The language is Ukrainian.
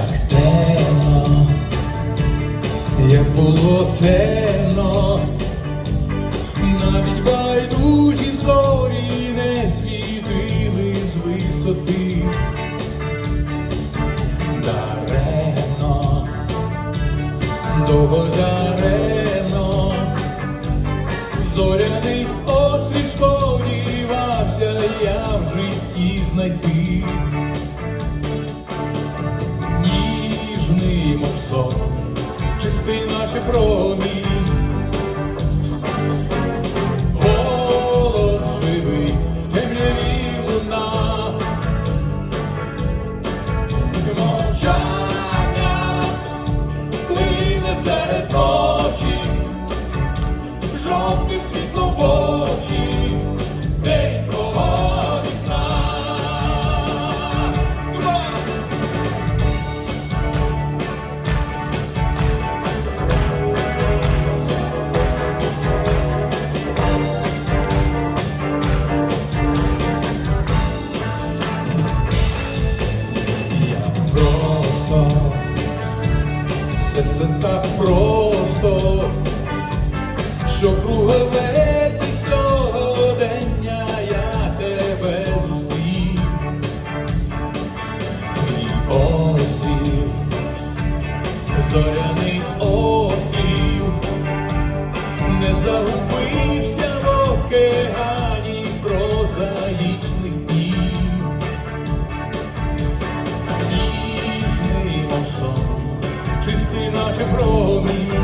так темно, як було темно, навіть байдужі зорі не світили з висоти, дарено, довго дарено, зоряний освіт сподівався я в житті знайти. Oh. Це так просто, що кругове ти сьогодення я тебе зустрів. Твій острів, зоряний острів, не загубився Наче промінь,